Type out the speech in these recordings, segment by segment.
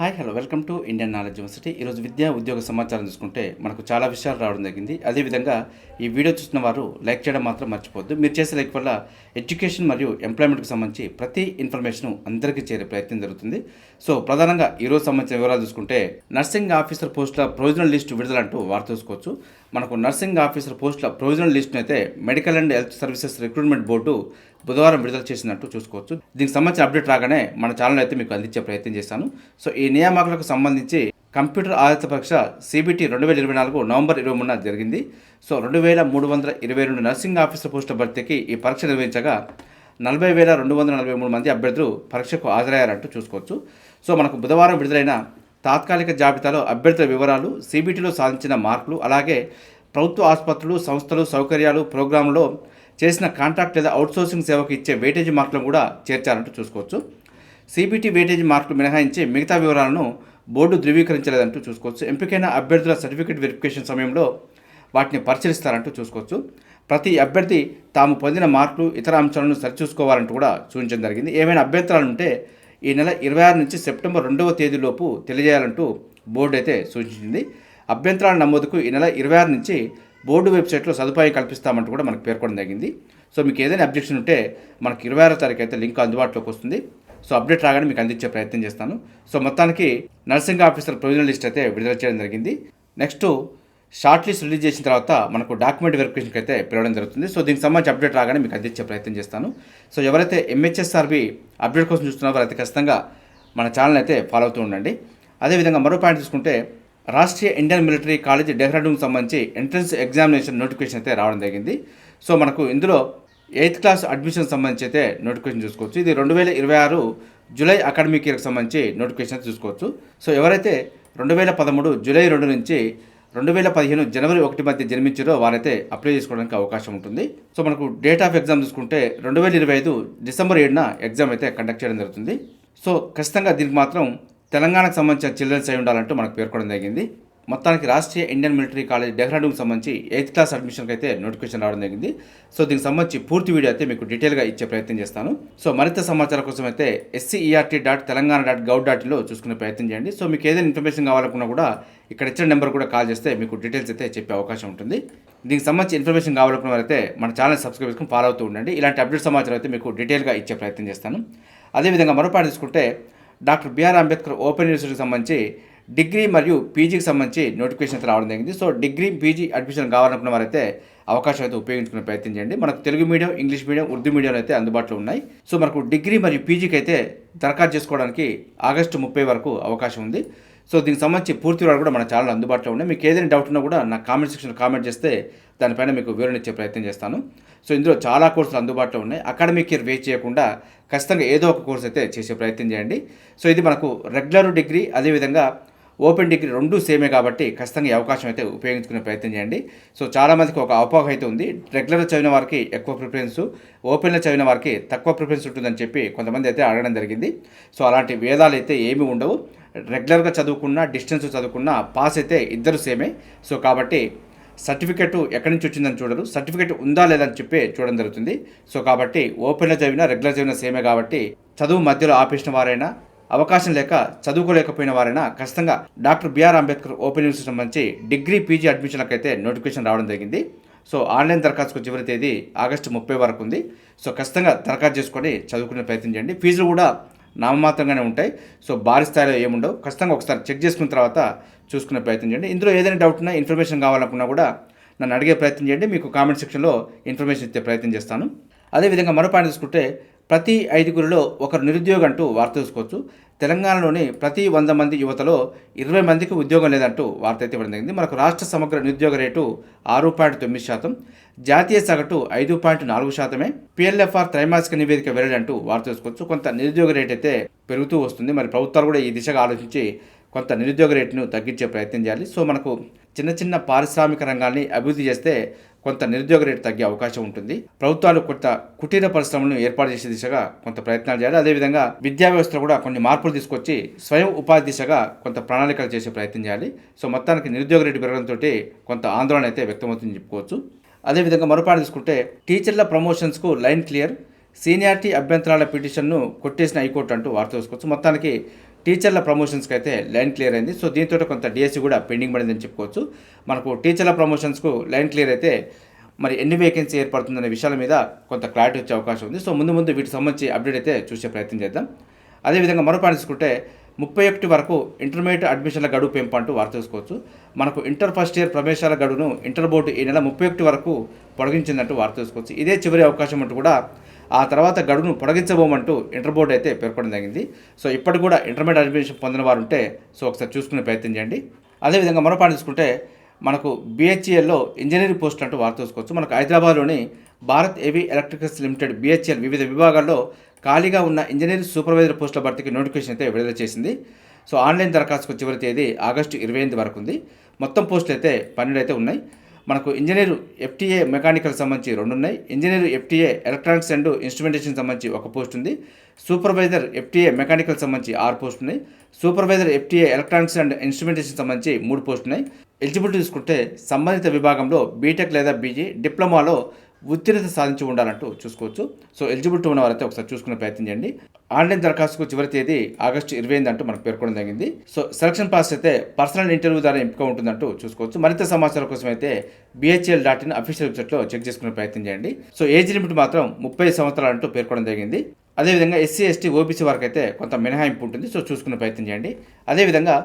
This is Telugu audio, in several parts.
Hi hello welcome to Indian knowledge university. ఈరోజు విద్యా ఉద్యోగ సమాచారం చూసుకుంటే మనకు చాలా విషయాలు రావడం జరిగింది. అదేవిధంగా ఈ వీడియో చూసిన వారు లైక్ చేయడం మాత్రం మర్చిపోద్దు మీరు చేసే లైక్ వల్ల ఎడ్యుకేషన్ మరియు ఎంప్లాయ్మెంట్కి సంబంధించి ప్రతి ఇన్ఫర్మేషన్ అందరికీ చేరే ప్రయత్నం జరుగుతుంది. సో ప్రధానంగా ఈరోజు సంబంధించిన వివరాలు చూసుకుంటే నర్సింగ్ ఆఫీసర్ పోస్టుల ప్రొవిజనల్ లిస్టు విడుదల అంటూ వార్త చూసుకోవచ్చు. మనకు నర్సింగ్ ఆఫీసర్ పోస్టుల ప్రొవిజనల్ లిస్టును అయితే medical and health services recruitment board బుధవారం విడుదల చేసినట్టు చూసుకోవచ్చు. దీనికి సంబంధించిన అప్డేట్ రాగానే మన ఛానల్ అయితే మీకు అందించే ప్రయత్నం చేస్తాను. సో ఈ నియామకాలకు సంబంధించి కంప్యూటర్ ఆధారిత పరీక్ష సిబిటి రెండు వేల ఇరవై నాలుగు నవంబర్ ఇరవై మూడున జరిగింది. సో రెండు వేల మూడు వందల ఇరవై రెండు నర్సింగ్ ఆఫీసర్ పోస్టుల భర్తీకి ఈ పరీక్ష నిర్వహించగా నలభై వేల రెండు వందల నలభై మూడు మంది అభ్యర్థులు పరీక్షకు హాజరయ్యారంటూ చూసుకోవచ్చు. సో మనకు బుధవారం విడుదలైన తాత్కాలిక జాబితాలో అభ్యర్థుల వివరాలు సిబిటిలో సాధించిన మార్కులు అలాగే ప్రభుత్వ ఆసుపత్రులు సంస్థలు సౌకర్యాలు ప్రోగ్రాంలో చేసిన కాంట్రాక్ట్ లేదా అవుట్సోర్సింగ్ సేవకు ఇచ్చే వెయిటేజ్ మార్కులను కూడా చేర్చారంటూ చూసుకోవచ్చు. సిబిటి వెయిటేజ్ మార్కులు మినహాయించి మిగతా వివరాలను బోర్డు ధృవీకరించలేదంటూ చూసుకోవచ్చు. ఎంపికైన అభ్యర్థుల సర్టిఫికేట్ వెరిఫికేషన్ సమయంలో వాటిని పరిశీలిస్తారంటూ చూసుకోవచ్చు. ప్రతి అభ్యర్థి తాము పొందిన మార్కులు ఇతర అంశాలను సరిచూసుకోవాలంటూ కూడా సూచించడం జరిగింది. ఏమైనా అభ్యంతరాలు ఉంటే ఈ నెల ఇరవై ఆరు నుంచి సెప్టెంబర్ రెండవ తేదీలోపు తెలియజేయాలంటూ బోర్డు అయితే సూచించింది. అభ్యంతరాల నమోదుకు ఈ నెల ఇరవై ఆరు నుంచి బోర్డు వెబ్సైట్లో సదుపాయం కల్పిస్తామంటూ కూడా మనకు పేర్కొనడం జరిగింది. సో మీకు ఏదైనా అబ్జెక్షన్ ఉంటే మనకి ఇరవై ఆరో తారీఖు అయితే లింక్ అందుబాటులోకి వస్తుంది. సో అప్డేట్ రాగానే మీకు అందించే ప్రయత్నం చేస్తాను. సో మొత్తానికి నర్సింగ్ ఆఫీసర్ ప్రొవిజనల్ లిస్ట్ అయితే విడుదల చేయడం జరిగింది. నెక్స్ట్ షార్ట్ లిస్ట్ రిలీజ్ చేసిన తర్వాత మనకు డాక్యుమెంట్ వెరిఫికేషన్కి అయితే పిలవడం జరుగుతుంది. సో దీనికి సంబంధించి అప్డేట్ రాగానే మీకు అందించే ప్రయత్నం చేస్తాను. సో ఎవరైతే ఎంహెచ్ఎస్ఆర్బి అప్డేట్ కోసం చూస్తున్నారో వారైతే ఖచ్చితంగా మన ఛానల్ అయితే ఫాలో అవుతూ ఉండండి. అదేవిధంగా మరో పాయింట్ చూసుకుంటే రాష్ట్రీయ ఇండియన్ మిలిటరీ కాలేజ్ డెహ్రాడూన్కి సంబంధించి ఎంట్రన్స్ ఎగ్జామినేషన్ నోటిఫికేషన్ అయితే రావడం జరిగింది. సో మనకు ఇందులో ఎయిత్ క్లాస్ అడ్మిషన్ సంబంధించి అయితే నోటిఫికేషన్ చూసుకోవచ్చు. ఇది రెండు వేల ఇరవై ఆరు జూలై అకాడమిక్ ఇయర్కి సంబంధించి నోటిఫికేషన్ అయితే చూసుకోవచ్చు. సో ఎవరైతే రెండు వేల పదమూడు జూలై రెండు నుంచి రెండు వేల పదిహేను జనవరి ఒకటి మధ్య జన్మించారో వారైతే అప్లై చేసుకోవడానికి అవకాశం ఉంటుంది. సో మనకు డేట్ ఆఫ్ ఎగ్జామ్ చూసుకుంటే రెండు వేల ఇరవై ఐదు డిసెంబర్ ఏడున ఎగ్జామ్ అయితే కండక్ట్ చేయడం జరుగుతుంది. సో ఖచ్చితంగా దీనికి మాత్రం తెలంగాణకు సంబంధించిన చిల్డ్రన్స్ అయి ఉండాలంటూ మనకు పేర్కొనడం జరిగింది. మొత్తానికి రాష్ట్రీయ ఇండియన్ మిలిటరీ కాలేజ్ డెహ్రాడూన్కి సంబంధించి ఎయిత్ క్లాస్ అడ్మిషన్కి అయితే నోటిఫికేషన్ రావడం జరిగింది. సో దీనికి సంబంధించి పూర్తి వీడియో అయితే మీకు డీటెయిల్గా ఇచ్చే ప్రయత్నం చేస్తాను. సో మరింత సమాచారం కోసం అయితే SCERT dot Telangana dot gov dot ఇన్లో చూసుకునే ప్రయత్నం చేయండి. సో మీకు ఏదైనా ఇన్ఫర్మేషన్ కావాలనుకున్నా కూడా ఇక్కడ ఇచ్చిన నెంబర్ కూడా కాల్ చేస్తే మీకు డీటెయిల్స్ అయితే చెప్పే అవకాశం ఉంటుంది. దీనికి సంబంధించి ఇన్ఫర్మేషన్ కావాలనుకున్న వారైతే మన ఛానల్ సబ్స్క్రైబ్ చేసుకుని ఫాలో అవుతూ ఉండండి. ఇలాంటి అప్డేట్ సమాచారం అయితే మీకు డీటెయిల్గా ఇచ్చే ప్రయత్నం చేస్తాను. అదేవిధంగా మరో పాట తీసుకుంటే డాక్టర్ బిఆర్ అంబేద్కర్ ఓపెన్ యూనివర్సిటీకి సంబంధించి డిగ్రీ మరియు పీజీకి సంబంధించి నోటిఫికేషన్ అయితే రావడం జరిగింది. సో డిగ్రీ పీజీ అడ్మిషన్ కావాలనుకున్న వారైతే అవకాశం అయితే ఉపయోగించుకునే ప్రయత్నం చేయండి. మనకు Telugu medium English medium Urdu medium అయితే అందుబాటులో ఉన్నాయి. సో మనకు డిగ్రీ మరియు పీజీకి అయితే దరఖాస్తు చేసుకోవడానికి ఆగస్టు ముప్పై వరకు అవకాశం ఉంది. సో దీనికి సంబంధించి పూర్తి వివరాలు కూడా మన ఛానల్ అందుబాటులో ఉన్నాయి. మీకు ఏదైనా డౌట్ ఉన్నా కూడా నా కామెంట్ సెక్షన్లో కామెంట్ చేస్తే దానిపైన మీకు వివరణ ఇచ్చే ప్రయత్నం చేస్తాను. సో ఇందులో చాలా కోర్సులు అందుబాటులో ఉన్నాయి. అకాడమిక్ ఇయర్ వేస్ట్ చేయకుండా ఖచ్చితంగా ఏదో ఒక కోర్స్ అయితే చేసే ప్రయత్నం చేయండి. సో ఇది మనకు రెగ్యులర్ డిగ్రీ అదేవిధంగా ఓపెన్ డిగ్రీ రెండు సేమే కాబట్టి ఖచ్చితంగా ఈ అవకాశం అయితే ఉపయోగించుకునే ప్రయత్నం చేయండి. సో చాలామందికి ఒక అపోహ అయితే ఉంది. రెగ్యులర్గా చదివిన వారికి ఎక్కువ ప్రిఫరెన్స్ ఓపెన్లో చదివిన వారికి తక్కువ ప్రిఫరెన్స్ ఉంటుందని చెప్పి కొంతమంది అయితే అడగడం జరిగింది. సో అలాంటి వేదాలు అయితే ఏమీ ఉండవు. రెగ్యులర్గా చదువుకున్న డిస్టెన్స్ చదువుకున్న పాస్ అయితే ఇద్దరు సేమే. సో కాబట్టి సర్టిఫికెట్ ఎక్కడి నుంచి వచ్చిందని చూడరు. సర్టిఫికెట్ ఉందా లేదని చెప్పి చూడడం జరుగుతుంది. సో కాబట్టి ఓపెన్లో చదివినా రెగ్యులర్ చదివినా సేమే కాబట్టి చదువు మధ్యలో ఆపేసిన వారైనా అవకాశం లేక చదువుకోలేకపోయిన వారైనా ఖచ్చితంగా doctor BR Ambedkar open university సంబంధించి డిగ్రీ పీజీ అడ్మిషన్లకు అయితే నోటిఫికేషన్ రావడం జరిగింది. సో ఆన్లైన్ దరఖాస్తుకు చివరి తేదీ ఆగస్టు ముప్పై వరకు ఉంది. సో ఖచ్చితంగా దరఖాస్తు చేసుకొని చదువుకునే ప్రయత్నం చేయండి. ఫీజులు కూడా నామమాత్రంగానే ఉంటాయి. సో భారీ స్థాయిలో ఏముండవు. ఖచ్చితంగా ఒకసారి చెక్ చేసుకున్న తర్వాత చూసుకునే ప్రయత్నం చేయండి. ఇందులో ఏదైనా డౌట్ ఉన్నా ఇన్ఫర్మేషన్ కావాలనుకున్నా కూడా నన్ను అడిగే ప్రయత్నం చేయండి. మీకు కామెంట్ సెక్షన్లో ఇన్ఫర్మేషన్ ఇచ్చే ప్రయత్నం చేస్తాను. అదేవిధంగా మరో పాయింట్ తీసుకుంటే ప్రతి ఐదుగురిలో ఒకరు నిరుద్యోగం అంటూ వార్త చూసుకోవచ్చు తెలంగాణలోని ప్రతి వంద మంది యువతలో ఇరవై మందికి ఉద్యోగం లేదంటూ వార్త అయితే ఇవ్వడం జరిగింది. మనకు రాష్ట్ర సమగ్ర నిరుద్యోగ రేటు ఆరు పాయింట్ తొమ్మిది శాతం జాతీయ సగటు ఐదు పాయింట్ నాలుగు శాతమే పిఎల్ఎఫ్ఆర్ త్రైమాసిక నివేదిక వెల్లడంటూ వార్త చూసుకోవచ్చు కొంత నిరుద్యోగ రేట్ అయితే పెరుగుతూ వస్తుంది. మరి ప్రభుత్వాలు కూడా ఈ దిశగా ఆలోచించి కొంత నిరుద్యోగ రేటును తగ్గించే ప్రయత్నం చేయాలి. సో మనకు చిన్న చిన్న పారిశ్రామిక రంగాన్ని అభివృద్ధి చేస్తే కొంత నిరుద్యోగ రేటు తగ్గే అవకాశం ఉంటుంది. ప్రభుత్వాలు కొంత కుటీర పరిశ్రమలను ఏర్పాటు చేసే దిశగా కొంత ప్రయత్నాలు చేయాలి. అదేవిధంగా విద్యా వ్యవస్థలో కూడా కొన్ని మార్పులు తీసుకొచ్చి స్వయం ఉపాధి దిశగా కొంత ప్రణాళికలు చేసే ప్రయత్నం చేయాలి. సో మొత్తానికి నిరుద్యోగ రేటు పెరగడంతో కొంత ఆందోళన అయితే వ్యక్తమవుతుందని చెప్పుకోవచ్చు. అదేవిధంగా మరోపాటు తీసుకుంటే టీచర్ల ప్రమోషన్స్కు లైన్ క్లియర్. సీనియారిటీ అభ్యంతరాల పిటిషన్ను కొట్టేసిన హైకోర్టు అంటూ వార్త చూసుకోవచ్చు మొత్తానికి టీచర్ల ప్రమోషన్స్కి అయితే లైన్ క్లియర్ అయింది. సో దీంతో కొంత డిఎస్సి కూడా పెండింగ్ పడిందని చెప్పుకోవచ్చు. మనకు టీచర్ల ప్రమోషన్స్కు లైన్ క్లియర్ అయితే మరి ఎన్ని వేకెన్సీ ఏర్పడుతుందనే విషయాల మీద కొంత క్లారిటీ వచ్చే అవకాశం ఉంది. సో ముందు ముందు వీటికి సంబంధించి అప్డేట్ అయితే చూసే ప్రయత్నం చేద్దాం. అదేవిధంగా మరో పాయింట్ తీసుకుంటే ముప్పై ఒకటి వరకు ఇంటర్మీడియట్ అడ్మిషన్ల గడువు పెంపు అంటూ వార్త చూసుకోవచ్చు మనకు ఇంటర్ ఫస్ట్ ఇయర్ ప్రవేశాల గడువును ఇంటర్ బోర్డు ఈ నెల ముప్పై ఒకటి వరకు పొడిగించిందంటూ వార్త చూసుకోవచ్చు ఇదే చివరి అవకాశం అంటూ కూడా ఆ తర్వాత గడువును పొడగించబోమంటూ ఇంటర్ బోర్డు అయితే పేర్కొనడం జరిగింది. సో ఇప్పటికి కూడా ఇంటర్మీడియట్ అడ్మిషన్ పొందిన వారు ఉంటే సో ఒకసారి చూసుకునే ప్రయత్నం చేయండి. అదేవిధంగా మరో పాయింట్ చూసుకుంటే మనకు బిహెచ్ఈఎల్లో ఇంజనీరింగ్ పోస్టులు అంటూ వార్త చూసుకోవచ్చు మనకు హైదరాబాద్లోని భారత్ ఏవీ ఎలక్ట్రికల్స్ లిమిటెడ్ బిహెచ్ఎల్ వివిధ విభాగాల్లో ఖాళీగా ఉన్న ఇంజనీరింగ్ సూపర్వైజర్ పోస్టుల భర్తీకి నోటిఫికేషన్ అయితే విడుదల చేసింది. సో ఆన్లైన్ దరఖాస్తుకు చివరి తేదీ ఆగస్టు ఇరవై ఎనిమిది వరకు ఉంది. మొత్తం పోస్టులు అయితే పన్నెండు అయితే ఉన్నాయి. మనకు ఇంజనీర్ ఎఫ్టీఏ మెకానికల్ సంబంధించి రెండు ఉన్నాయి engineer FTA electronics and instrumentation సంబంధించి ఒక పోస్ట్ ఉంది. సూపర్వైజర్ ఎఫ్టీఏ మెకానికల్ సంబంధించి ఆరు పోస్ట్ ఉన్నాయి. Supervisor FTA electronics and instrumentation సంబంధించి మూడు పోస్ట్ ఉన్నాయి. ఎలిజిబిలిటీ చూసుకుంటే సంబంధిత విభాగంలో బీటెక్ లేదా బీజీ డిప్లొమాలో ఉత్తీర్ణత సాధించి ఉండాలంటూ చూసుకోవచ్చు. సో ఎలిజిబిలిటీ ఉన్న వారైతే ఒకసారి చూసుకునే ప్రయత్నం చేయండి. ఆన్లైన్ దరఖాస్తుకు చివరి తేదీ ఆగస్టు ఇరవై ఎనిమిది అంటూ మనకు పేర్కొనడం జరిగింది. సో సెలక్షన్ ప్రాసెస్ అయితే పర్సనల్ ఇంటర్వ్యూ ద్వారా ఎంపిక ఉంటుందంటూ చూసుకోవచ్చు. మరింత సమాచారం కోసం అయితే బిహెచ్ఎల్ డాట్ ఇన్ అఫీషియల్ వెబ్సైట్లో చెక్ చేసుకునే ప్రయత్నం చేయండి. సో ఏజ్ లిమిట్ మాత్రం ముప్పై సంవత్సరాలు అంటూ పేర్కొనడం జరిగింది. అదేవిధంగా ఎస్సీ ఎస్టీ ఓబీసీ వరకు అయితే కొంత మినహాయింపు ఉంటుంది. సో చూసుకునే ప్రయత్నం చేయండి. అదేవిధంగా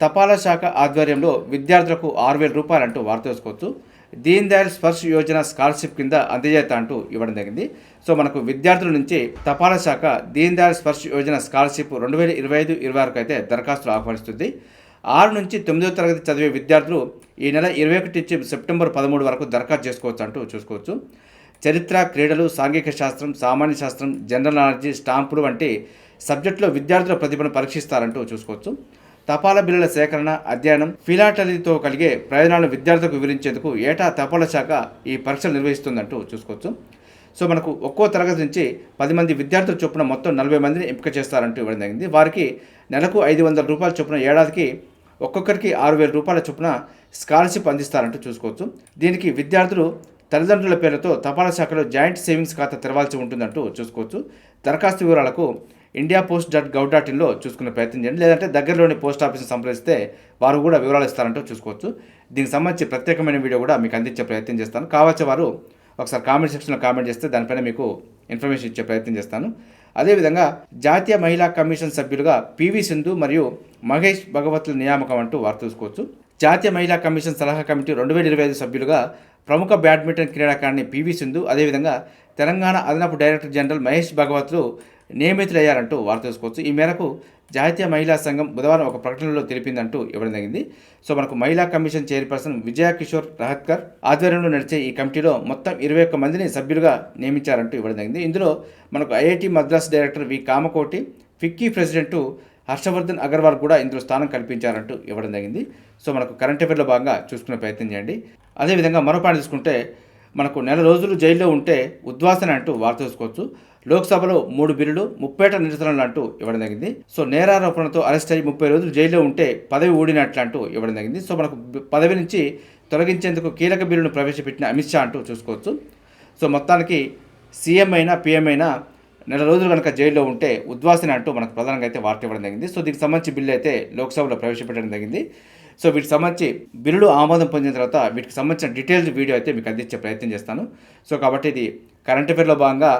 తపాలా శాఖ ఆధ్వర్యంలో విద్యార్థులకు ఆరు వేల రూపాయలు అంటూ వార్త చేసుకోవచ్చు దీన్ దయాళ్ స్పర్శ్ యోజన స్కాలర్షిప్ కింద అందజేత అంటూ ఇవ్వడం జరిగింది. సో మనకు విద్యార్థుల నుంచి తపాలా శాఖ దీన్ దయాళ్ స్పర్శ్ యోజన స్కాలర్షిప్ రెండు వేల ఇరవై ఐదు ఇరవై వరకు అయితే దరఖాస్తులు ఆహ్వానిస్తుంది. ఆరు నుంచి తొమ్మిదో తరగతి చదివే విద్యార్థులు ఈ నెల ఇరవై ఒకటి నుంచి సెప్టెంబర్ పదమూడు వరకు దరఖాస్తు చేసుకోవచ్చు అంటూ చూసుకోవచ్చు. చరిత్ర క్రీడలు సాంఘిక శాస్త్రం సామాన్య శాస్త్రం జనరల్ నాలెడ్జి స్టాంపులు వంటి సబ్జెక్టులో విద్యార్థుల ప్రతిభను పరీక్షిస్తారంటూ చూసుకోవచ్చు. తపాలా బిల్లుల సేకరణ అధ్యయనం ఫిలాటలీతో కలిగే ప్రయోజనాలను విద్యార్థులకు వివరించేందుకు ఏటా తపాలా శాఖ ఈ పరీక్షలు నిర్వహిస్తుందంటూ చూసుకోవచ్చు. సో మనకు ఒక్కో తరగతి నుంచి పది మంది విద్యార్థుల చొప్పున మొత్తం నలభై మందిని ఎంపిక చేస్తారంటూ ఇవ్వడం జరిగింది. వారికి నెలకు ఐదు వందల రూపాయల చొప్పున ఏడాదికి ఒక్కొక్కరికి ఆరు వేల రూపాయల చొప్పున స్కాలర్షిప్ అందిస్తారంటూ చూసుకోవచ్చు. దీనికి విద్యార్థులు తల్లిదండ్రుల పేరుతో తపాలా శాఖలో జాయింట్ సేవింగ్స్ ఖాతా తెరవాల్సి ఉంటుందంటూ చూసుకోవచ్చు. దరఖాస్తు వివరాలకు India post dot gov dot ఇన్లో చూసుకునే ప్రయత్నం చేయండి. లేదంటే దగ్గరలోని పోస్ట్ ఆఫీస్ని సంప్రదిస్తే వారు కూడా వివరాలు ఇస్తారంటూ చూసుకోవచ్చు. దీనికి సంబంధించి ప్రత్యేకమైన వీడియో కూడా మీకు అందించే ప్రయత్నం చేస్తాను. కావచ్చు వారు ఒకసారి కామెంట్ సెక్షన్లో కామెంట్ చేస్తే దానిపైన మీకు ఇన్ఫర్మేషన్ ఇచ్చే ప్రయత్నం చేస్తాను. అదేవిధంగా జాతీయ మహిళా కమిషన్ సభ్యులుగా పివి సింధు మరియు మహేష్ భగవత్ల నియామకం అంటూ వారు చూసుకోవచ్చు. జాతీయ మహిళా కమిషన్ సలహా కమిటీ రెండు వేల ఇరవై ఐదు సభ్యులుగా ప్రముఖ బ్యాడ్మింటన్ క్రీడాకారిణి పివి సింధు అదేవిధంగా తెలంగాణ అదనపు డైరెక్టర్ జనరల్ మహేష్ భగవత్లు నియమితులయ్యారంటూ వార్త చూసుకోవచ్చు ఈ మేరకు జాతీయ మహిళా సంఘం బుధవారం ఒక ప్రకటనలో తెలిపిందంటూ ఇవ్వడం జరిగింది. సో మనకు మహిళా కమిషన్ చైర్పర్సన్ విజయ కిషోర్ రహత్కర్ ఆధ్వర్యంలో నడిచే ఈ కమిటీలో మొత్తం ఇరవై ఒక్క మందిని సభ్యులుగా నియమించారంటూ ఇవ్వడం జరిగింది. ఇందులో మనకు IIT Madras director V. Kamakoti FICCI president Harshavardhan Agarwal కూడా ఇందులో స్థానం కల్పించారంటూ ఇవ్వడం జరిగింది. సో మనకు కరెంట్ అఫేర్లో భాగంగా చూసుకునే ప్రయత్నం చేయండి. అదేవిధంగా మరో పాయింట్ తీసుకుంటే మనకు నెల రోజులు జైల్లో ఉంటే ఉద్వాసన అంటూ వార్త చూసుకోవచ్చు లోక్సభలో మూడు బిల్లులు ముప్పేట నిరసనలు అంటూ ఇవ్వడం జరిగింది. సో నేరారోపణతో అరెస్ట్ అయ్యి ముప్పై రోజులు జైల్లో ఉంటే పదవి ఊడినట్లు అంటూ ఇవ్వడం జరిగింది. సో మనకు పదవి నుంచి తొలగించేందుకు కీలక బిల్లును ప్రవేశపెట్టిన అమిత్ షా అంటూ చూసుకోవచ్చు. సో మొత్తానికి సీఎం అయినా పీఎం అయినా నెల రోజులు కనుక జైల్లో ఉంటే ఉద్వాసన అంటూ మనకు ప్రధానంగా అయితే వార్త ఇవ్వడం జరిగింది. సో దీనికి సంబంధించి బిల్లు అయితే లోక్సభలో ప్రవేశపెట్టడం జరిగింది. సో వీటికి సంబంధించి బిల్లులు ఆమోదం పొందిన తర్వాత వీటికి సంబంధించిన డీటెయిల్స్ వీడియో అయితే మీకు అందించే ప్రయత్నం చేస్తాను. సో కాబట్టి ఇది కరెంట్ అఫేర్లో భాగంగా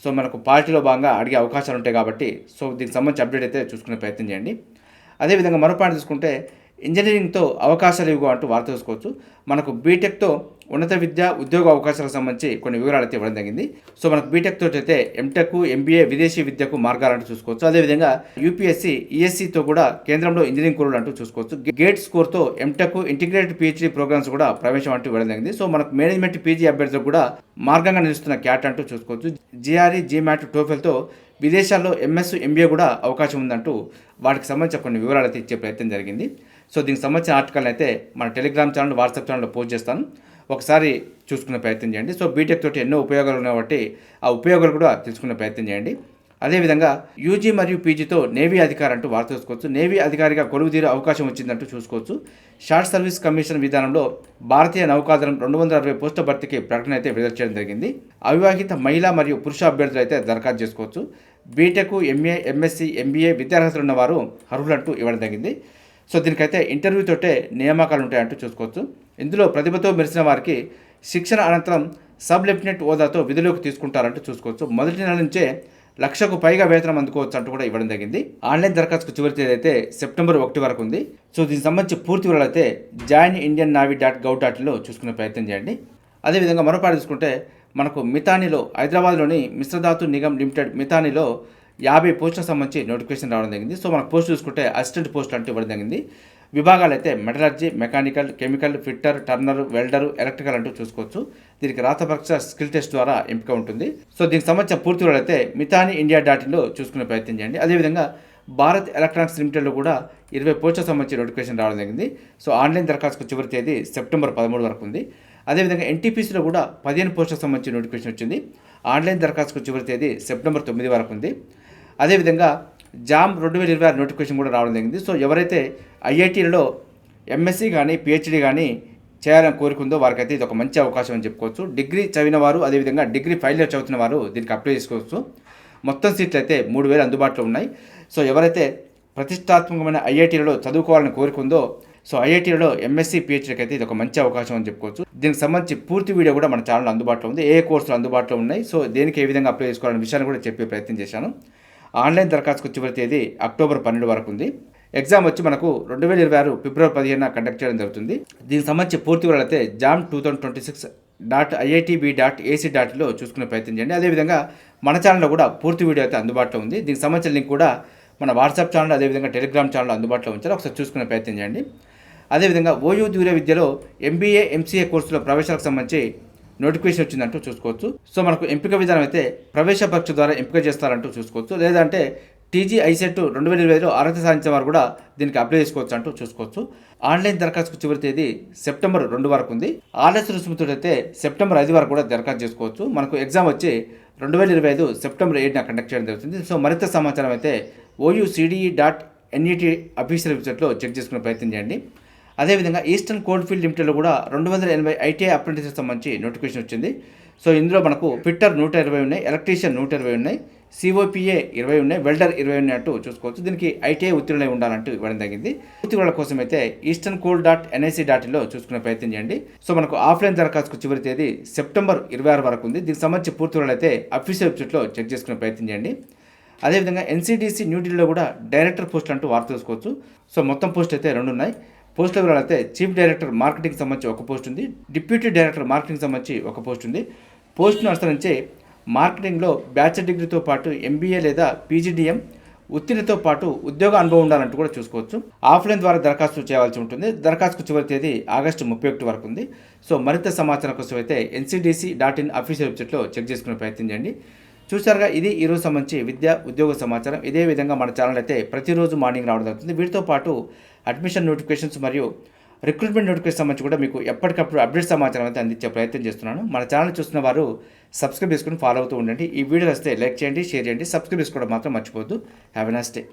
సో మనకు పార్టీలో భాగంగా అడిగే అవకాశాలు ఉంటాయి కాబట్టి సో దీనికి సంబంధించి అప్డేట్ అయితే చూసుకునే ప్రయత్నం చేయండి. అదేవిధంగా మరో పాయింట్ చూసుకుంటే ఇంజనీరింగ్తో అవకాశాలు ఇవ్వ అంటూ వార్త చూసుకోవచ్చు. మనకు బీటెక్తో ఉన్నత విద్య ఉద్యోగ అవకాశాలకు సంబంధించి కొన్ని వివరాలు అయితే ఇవ్వడం జరిగింది. సో మనకు బీటెక్ తోటి అయితే ఎంటెక్ ఎంబీఏ విదేశీ విద్యకు మార్గాలంటూ చూసుకోవచ్చు. అదేవిధంగా యూపీఎస్సీ ఈఎస్సీతో కూడా కేంద్రంలో ఇంజనీరింగ్ కోర్సులు అంటూ చూసుకోవచ్చు. గేట్ స్కోర్తో ఎంటెక్ ఇంటిగ్రేటెడ్ పిహెచ్డీ ప్రోగ్రామ్స్ కూడా ప్రవేశం అంటూ ఇవ్వడం జరిగింది. సో మనకు మేనేజ్మెంట్ పీజీ అభ్యర్థులకు కూడా మార్గంగా నిలుస్తున్న క్యాట్ అంటూ చూసుకోవచ్చు. జిఆర్ఈ జీమాట్ టోఫెల్తో విదేశాల్లో ఎంఎస్ ఎంబీఏ కూడా అవకాశం ఉందంటూ వాటికి సంబంధించిన కొన్ని వివరాలు అయితే ఇచ్చే ప్రయత్నం జరిగింది. సో దీనికి సంబంధించిన ఆర్టికల్ అయితే మన టెలిగ్రామ్ ఛానల్ వాట్సాప్ ఛానల్లో పోస్ట్ చేస్తాను. ఒకసారి చూసుకునే ప్రయత్నం చేయండి. సో బీటెక్ తోటి ఎన్నో ఉపయోగాలు ఉన్నాయి కాబట్టి ఆ ఉపయోగాలు కూడా తెలుసుకునే ప్రయత్నం చేయండి. అదేవిధంగా యూజీ మరియు పీజీతో నేవీ అధికారి అంటూ వార్త చూసుకోవచ్చు. నేవీ అధికారిగా కొలువు తీరే అవకాశం వచ్చిందంటూ చూసుకోవచ్చు. షార్ట్ సర్వీస్ కమిషన్ విధానంలో భారతీయ నౌకాదళం రెండు వందల అరవై పోస్టుల భర్తీకి ప్రకటన అయితే విడుదల చేయడం జరిగింది. అవివాహిత మహిళా మరియు పురుష అభ్యర్థులు అయితే దరఖాస్తు చేసుకోవచ్చు. బీటెక్ ఎంఏ ఎంఎస్సి ఎంబీఏ విద్యార్హతలు ఉన్నవారు అర్హులంటూ ఇవ్వడం జరిగింది. సో దీనికైతే ఇంటర్వ్యూతోటే నియామకాలు ఉంటాయంటూ చూసుకోవచ్చు. ఇందులో ప్రతిభతో మెరిసిన వారికి శిక్షణ అనంతరం సబ్ లెఫ్టినెంట్ హోదాతో విధులకు తీసుకుంటారంటూ చూసుకోవచ్చు. మొదటి నెల నుంచే లక్షకు పైగా వేతనం అందుకోవచ్చు అంటూ కూడా ఇవ్వడం జరిగింది. ఆన్లైన్ దరఖాస్తుకు చివరి తేదీ అయితే సెప్టెంబర్ ఒకటి వరకు ఉంది. సో దీనికి సంబంధించి పూర్తి వివరాలు అయితే join Indian navy dot gov డాట్లో చూసుకునే ప్రయత్నం చేయండి. అదేవిధంగా మరోపాటు చూసుకుంటే మనకు మితానిలో హైదరాబాద్లోని మిశ్రధాతు నిగమ్ లిమిటెడ్ మితానిలో యాభై పోస్టులకు సంబంధించి నోటిఫికేషన్ రావడం జరిగింది. సో మనకు పోస్ట్ చూసుకుంటే అసిస్టెంట్ పోస్ట్ అంటూ ఇవ్వడం జరిగింది. విభాగాలు అయితే metallurgy mechanical chemical fitter turner welder electrical అంటూ చూసుకోవచ్చు. దీనికి రాత పరీక్ష స్కిల్ టెస్ట్ ద్వారా ఎంపిక ఉంటుంది. సో దీనికి సంబంధించిన పూర్తి అయితే మితాని ఇండియా డాట్ ఇన్లో చూసుకునే ప్రయత్నం చేయండి. అదేవిధంగా భారత్ ఎలక్ట్రానిక్స్ లిమిటెడ్లో కూడా ఇరవై పోస్టుల సంబంధించి నోటిఫికేషన్ రావడం జరిగింది. సో ఆన్లైన్ దరఖాస్తుకు చివరి తేదీ సెప్టెంబర్ పదమూడు వరకు ఉంది. అదేవిధంగా ఎన్టీపీసీలో కూడా పదిహేను పోస్టులకు సంబంధించి నోటిఫికేషన్ వచ్చింది. ఆన్లైన్ దరఖాస్తుకు చివరి తేదీ సెప్టెంబర్ తొమ్మిది వరకు ఉంది. అదేవిధంగా జామ్ రెండు వేల ఇరవై ఆరు నోటిఫికేషన్ కూడా రావడం జరిగింది. సో ఎవరైతే ఐఐటీలలో ఎంఎస్సీ కానీ పిహెచ్డీ కానీ చేయాలని కోరుకుందో వారికైతే ఇది ఒక మంచి అవకాశం అని చెప్పుకోవచ్చు. డిగ్రీ చదివిన వారు అదేవిధంగా డిగ్రీ ఫైనల్ ఇయర్ చదువుతున్న వారు దీనికి అప్లై చేసుకోవచ్చు. మొత్తం సీట్లు అయితే మూడు వేలు అందుబాటులో ఉన్నాయి. సో ఎవరైతే ప్రతిష్టాత్మకమైన ఐఐటీలలో చదువుకోవాలని కోరుకుందో సో ఐఐటీలలో ఎంఎస్సీ పిహెచ్డీకి అయితే ఇది ఒక మంచి అవకాశం అని చెప్పుకోవచ్చు. దీనికి సంబంధించి పూర్తి వీడియో కూడా మన ఛానల్ అందుబాటులో ఉంది. ఏ కోర్సులు అందుబాటులో ఉన్నాయి? సో దేనికి ఏ విధంగా అప్లై చేసుకోవాలనే విషయాన్ని కూడా చెప్పే ప్రయత్నం చేశాను. ఆన్లైన్ దరఖాస్తుకు చివరి తేదీ అక్టోబర్ పన్నెండు వరకు ఉంది. ఎగ్జామ్ వచ్చి మనకు రెండు వేల ఇరవై ఆరు ఫిబ్రవరి పదిహేను కండక్ట్ చేయడం జరుగుతుంది. దీనికి సంబంధించి పూర్తి వివరాలు అయితే JAM two thousand twenty six dot IITB dot AC డాట్లో చూసుకునే ప్రయత్నం చేయండి. అదేవిధంగా మన ఛానల్లో కూడా పూర్తి వీడియో అయితే అందుబాటులో ఉంది. దీనికి సంబంధించిన లింక్ కూడా మన వాట్సాప్ ఛానల్ అదేవిధంగా టెలిగ్రామ్ ఛానల్ అందుబాటులో ఉంచారు ఒకసారి చూసుకునే ప్రయత్నం చేయండి. అదేవిధంగా ఓయూ దూర విద్యలో ఎంబీఏ ఎంసీఏ కోర్సులో ప్రవేశాలకు సంబంధించి నోటిఫికేషన్ వచ్చిందంటూ చూసుకోవచ్చు. సో మనకు ఎంపిక విధానం అయితే ప్రవేశ పరీక్ష ద్వారా ఎంపిక చేస్తారంటూ చూసుకోవచ్చు. లేదంటే టీజీ ఐసెట్ రెండు వేల ఇరవైలో అర్హత సాధించిన వారు కూడా దీనికి అప్లై చేసుకోవచ్చు అంటూ చూసుకోవచ్చు. ఆన్లైన్ దరఖాస్తుకు చివరి తేదీ సెప్టెంబర్ రెండు వరకు ఉంది. ఆర్ఎస్ రుసుముతో అయితే సెప్టెంబర్ ఐదు వరకు కూడా దరఖాస్తు చేసుకోవచ్చు. మనకు ఎగ్జామ్ వచ్చి రెండు వేల ఇరవై ఐదు సెప్టెంబర్ ఎయిట్న కండక్ట్ చేయడం జరుగుతుంది. సో మరింత సమాచారం అయితే ఓయూసీడీఈ డాట్ ఎన్ఈటీ అఫీషియల్ వెబ్సైట్లో చెక్ చేసుకునే ప్రయత్నం చేయండి. అదేవిధంగా ఈస్టర్న్ కోల్డ్ఫీల్డ్ లిమిటెడ్లో కూడా రెండు వందల ఎనభై ఐటీఐ అప్రెంటిస్ సంబంధించి నోటిఫికేషన్ వచ్చింది. సో ఇందులో మనకు ఫిట్టర్ నూట ఇరవై ఉన్నాయి ఎలక్ట్రీషియన్ నూట ఇరవై ఉన్నాయి సిఓపిఏ ఇరవై ఉన్నాయి వెల్డర్ ఇరవై ఉన్నాయి అంటూ చూసుకోవచ్చు. దీనికి ఐటీఐ ఉత్తీర్ణులై ఉండాలంటూ ఇవ్వడం జరిగింది. ఉత్తీర్ణుల కోసం అయితే eastern coal dot NIC dot చూసుకునే ప్రయత్నం చేయండి. సో మనకు ఆఫ్లైన్ దరఖాస్తుకు చివరి తేదీ సెప్టెంబర్ ఇరవై ఆరు వరకు ఉంది. దీనికి సంబంధించి పూర్తి వివరాలు అయితే అఫీషియల్ వెబ్సైట్లో చెక్ చేసుకునే ప్రయత్నం చేయండి. అదేవిధంగా ఎన్సీడీసీ న్యూఢిల్లీలో కూడా డైరెక్టర్ పోస్ట్ అంటూ వార్త చూసుకోవచ్చు. సో మొత్తం పోస్ట్ అయితే రెండు ఉన్నాయి పోస్టుల వివరాలు అయితే చీఫ్ డైరెక్టర్ మార్కెటింగ్ సంబంధించి ఒక పోస్ట్ ఉంది డిప్యూటీ డైరెక్టర్ మార్కెటింగ్ సంబంధించి ఒక పోస్ట్ ఉంది. పోస్టును అనుసరించి మార్కెటింగ్లో బ్యాచిలర్ డిగ్రీతో పాటు ఎంబీఏ లేదా పీజీడీఎం ఉత్తీర్ణతో పాటు ఉద్యోగ అనుభవం ఉండాలంటూ కూడా చూసుకోవచ్చు. ఆఫ్లైన్ ద్వారా దరఖాస్తు చేయాల్సి ఉంటుంది. దరఖాస్తుకు చివరి తేదీ ఆగస్టు ముప్పై ఒకటి వరకు ఉంది. సో మరింత సమాచారం కోసం అయితే ఎన్సీడీసీ డాట్ ఇన్ అఫీషియల్ వెబ్సైట్లో చెక్ చేసుకునే ప్రయత్నం చేయండి. చూసారుగా ఇది ఈరోజు సంబంధించి విద్యా ఉద్యోగ సమాచారం. ఇదే విధంగా మన ఛానల్ అయితే ప్రతిరోజు మార్నింగ్ రావడం జరుగుతుంది. వీటితో పాటు అడ్మిషన్ నోటిఫికేషన్స్ మరియు రిక్రూట్మెంట్ నోటిఫికేషన్ సంబంధించి కూడా మీకు ఎప్పటికప్పుడు అప్డేట్ సమాచారం అయితే అందించే ప్రయత్నం చేస్తున్నాను. మన ఛానల్ చూస్తున్న వారు సబ్స్క్రైబ్ చేసుకుని ఫాలో అవుతూ ఉండండి. ఈ వీడియో వస్తే లైక్ చేయండి షేర్ చేయండి. సబ్స్క్రైబ్ చేసుకోవడం మాత్రం మర్చిపోవద్దు. Have a nice day